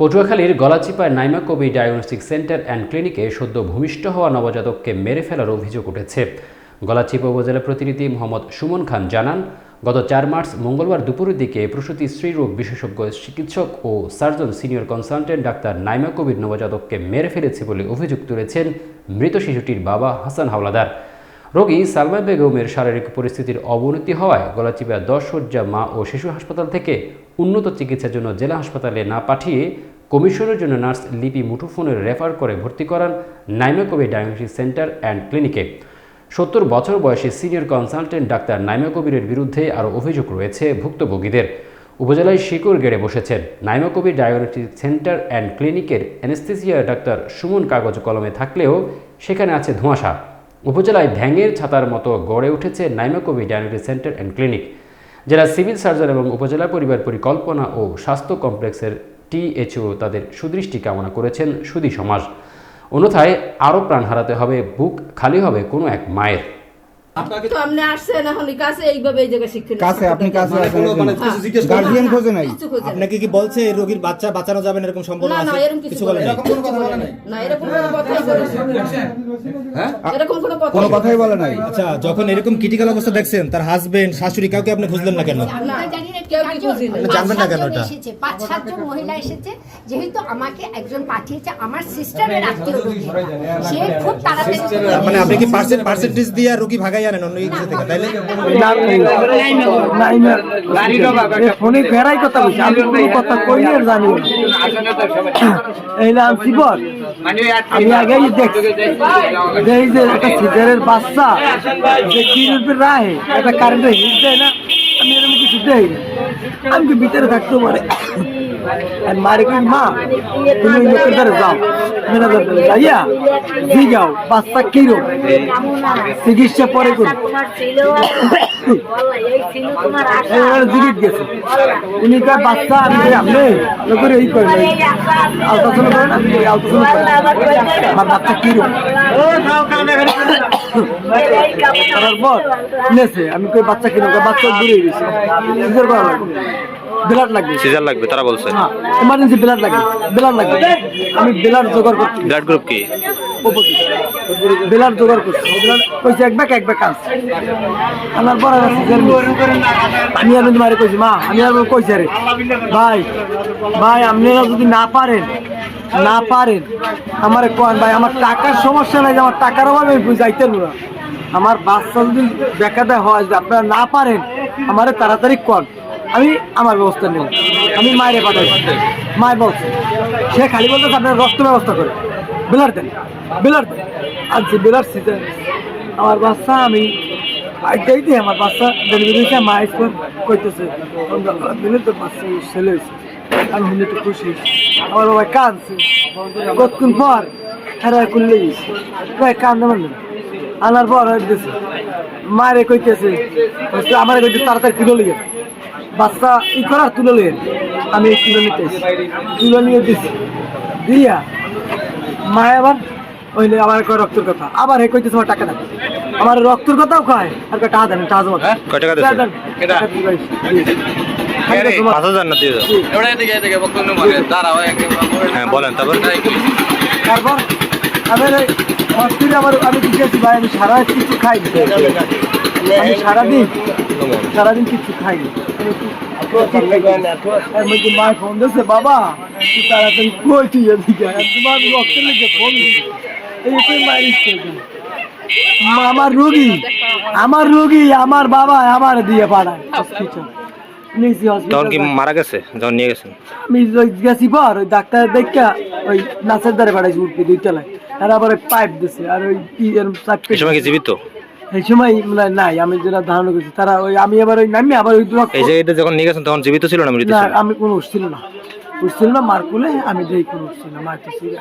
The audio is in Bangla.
পটুয়াখালীর গলাচিপায় নাইমা কবি ডায়াগনস্টিক সেন্টার অ্যান্ড ক্লিনিকে সদ্য ভূমিষ্ঠ হওয়া নবজাতককে মেরে ফেলার অভিযোগ উঠেছে। গলাচিপা উপজেলা প্রতিনিধি মোহাম্মদ সুমন খান জানান, গত চার মার্চ মঙ্গলবার দুপুরের দিকে প্রসূতি স্ত্রীরোগ বিশেষজ্ঞ চিকিৎসক ও surgeon senior consultant doctor Naima Kabir নবজাতককে মেরে ফেলেছে বলে অভিযোগ তুলেছেন মৃত শিশুটির বাবা হাসান হাওলাদার। রোগী সালমা বেগমের শারীরিক পরিস্থিতির অবনতি হওয়ায় গলাচিপা দশ শয্যা মা ও শিশু হাসপাতাল থেকে উন্নত চিকিৎসার জন্য জেলা হাসপাতালে না পাঠিয়ে কমিশনের জন্য নার্স লিপি মুঠোফোনের রেফার করে ভর্তি করান নাইমা কবি ডায়াগনস্টিক সেন্টার অ্যান্ড ক্লিনিকে। সত্তর বছর বয়সী সিনিয়র কনসালটেন্ট ডাক্তার নাইমা কবিরের বিরুদ্ধে আরও অভিযোগ রয়েছে ভুক্তভোগীদের। উপজেলায় শিকড় গেড়ে বসেছেন Naima Kabir diagnostic centre and ক্লিনিকের অ্যানেস্থেসিয়া ডাক্তার সুমন কাগজ কলমে থাকলেও সেখানে আছে ধোঁয়াশা। উপজেলায় ভ্যাঙের ছাতার মতো গড়ে উঠেছে নাইমাকবি কবি সেন্টার অ্যান্ড ক্লিনিক। জেলা সিভিল সার্জন এবং উপজেলা পরিবার পরিকল্পনা ও স্বাস্থ্য কমপ্লেক্সের টিএচও তাদের সুদৃষ্টি কামনা করেছেন সুদী সমাজ। অন্যথায় আরও প্রাণ হারাতে হবে, বুক খালি হবে কোনো এক মায়ের। তো আপনি আসছেন এখন কাছে এইভাবে এই জায়গায় শিক্ষা কাছে আপনি কাছে মানে কোনো মানে কিছু জিজ্ঞেস করেন গার্ডিয়ান খোঁজে নাই। আপনাকে কি বলছে এই রোগীর বাচ্চা বাঁচানো যাবে না এরকম সম্পর্ক না না আছে? এরকম কিছু বলে না নাই? কোনো কথা বলে নাই? না এরকম কোনো কথাই বলে হ্যাঁ। এরকম কোনো কথা কোনো কথাই বলে নাই? আচ্ছা যখন এরকম ক্রিটিক্যাল অবস্থা দেখছেন তার হাজবেন্ড শাশুড়ি কাউকে আপনি খুঁজলেন না কেন? জানবেন না কেন এটা? এসেছে পাঁচ সাতজন মহিলা এসেছে যেহেতু আমাকে একজন পাঠিয়েছে আমার সিস্টারের আত্মীয় সে খুব তাড়াতাড়ি মানে আপনি কি পার্সেন্টেজ দিয়ে রোগী ভাগাই আনেন অন্য কিছু থেকে তাইলে ফোনে ফেরাই কথা বলছি আমি কোনো কথা কই আর জানি। এই নাম শিবর আমি আগেই দেখছি যে এই যে একটা সিজারের বাচ্চা যে কি রূপে রাহে একটা কারেন্টের হিট দেয় না আমি এরকম কিছু দেই না আমি কি ভিতরে থাকতেও পারে আর মারে কি মা তুমি লোকের দ্বারা যাও। ম্যানেজার বলে যাইয়া জি যাও। বাচ্চা কি রোগ চিকিৎসা পরে করি। জিগিত গেছে উনি কয়, বাচ্চা, আমি আপনি লোকের এই করে আলট্রাসাউন্ড করে না? আলট্রাসাউন্ড করে। আমার বাচ্চা কি রোগ করার পর নেছে আমি কই, বাচ্চা কি রোগ বাচ্চা দূরে গেছে। করা ব্লাড লাগবে। সিজার লাগবে তারা বলছে। হ্যাঁ এমার্জেন্সি ব্লাড লাগবে ব্লাড লাগবে। আমি ব্লাড জোগাড় করছি। ব্লাড গ্রুপ কি? ব্লাড জোগাড় করছি। ব্লাড কইছে এক ব্যাগ এক ব্যাগ পর আর সিজার আমি আর মারে কইছি মা আমি আর কইছি আরে ভাই ভাই আপনারা যদি না পারেন না পারেন আমার কোন ভাই আমার টাকার সমস্যা নাই যে আমার টাকার অভাবে আমি যাইতে না। আমার বাচ্চা যদি দেখাতে হয় যে আপনারা না পারেন আমারে তাড়াতাড়ি কর আমি আমার ব্যবস্থা নেব। আমি মায়ের পাঠাইছি মায় বলছে সে খালি বলতেছে, আপনার রক্ত ব্যবস্থা করে বেলার দেন বেলার দেন। আনছি বেলার সিজন আমার বাচ্চা, আমি আইটাই দিই আমার বাচ্চা ডেলিভারি হয়েছে মা স্কুল কইতেছে দিলে তো বাচ্চা ছেলে হয়েছে? আমি হলে তো খুশি আমার বাবা কাঁদছে। কতক্ষণ পর হেরা করলে গেছে। কান্দে মানে আনার পর দিতেছে মারে কইতেছে, আমার কইতে তাড়াতাড়ি তুলে লিগে বাচ্চা ই করার তুলে লিগে আমি এই তুলে নিতে। তুলে নিয়ে দিছি। দিয়া। মায় আবার ওইলে আমার কয় রক্তের কথা। আবার হে কইতেছে আমার টাকা দেন আমার রক্তের কথাও কয়। আর কয় টাকা দেন টাকা জমা। কয় টাকা? দেন, পাঁচ হাজার না দিয়ে। হ্যাঁ বলেন তারপর? তারপর আমি ওই হসপিটালে আমার আমি জিজ্ঞেস ভাই আমি সারা কিছু খাই আমি সারাদিন সারাদিন কিছু খাইনি। মায় ফোন দিয়েছে বাবা তুই তাড়াতাড়ি কই তুই এদিকে তোমার রক্তের লেগে ফোন এই মারিস কে তুই? মা, আমার রুগী আমার রুগী আমার বাবা আমার দিয়ে তখন কি মারা গেছে? যখন নিয়ে গেছেন? আমি গেছি পর ওই ডাক্তার দেখা ওই নাচের দ্বারে পাঠাইছি উঠবি দুই তলায় আর আবার পাইপ দিছে আর ওই সময় কি জীবিত? এই সময় মানে নাই আমি যেটা ধারণা করছি তারা ওই আমি আবার ওই নামি আবার ওই রক্ত- এই যে যখন নিয়ে গেছেন তখন জীবিত ছিল না মৃত ছিল? আমি কোনো উঠছিল না। উঠছিল না মার কুলে আমি যেই কোনো উঠছিল না মার তো ছিল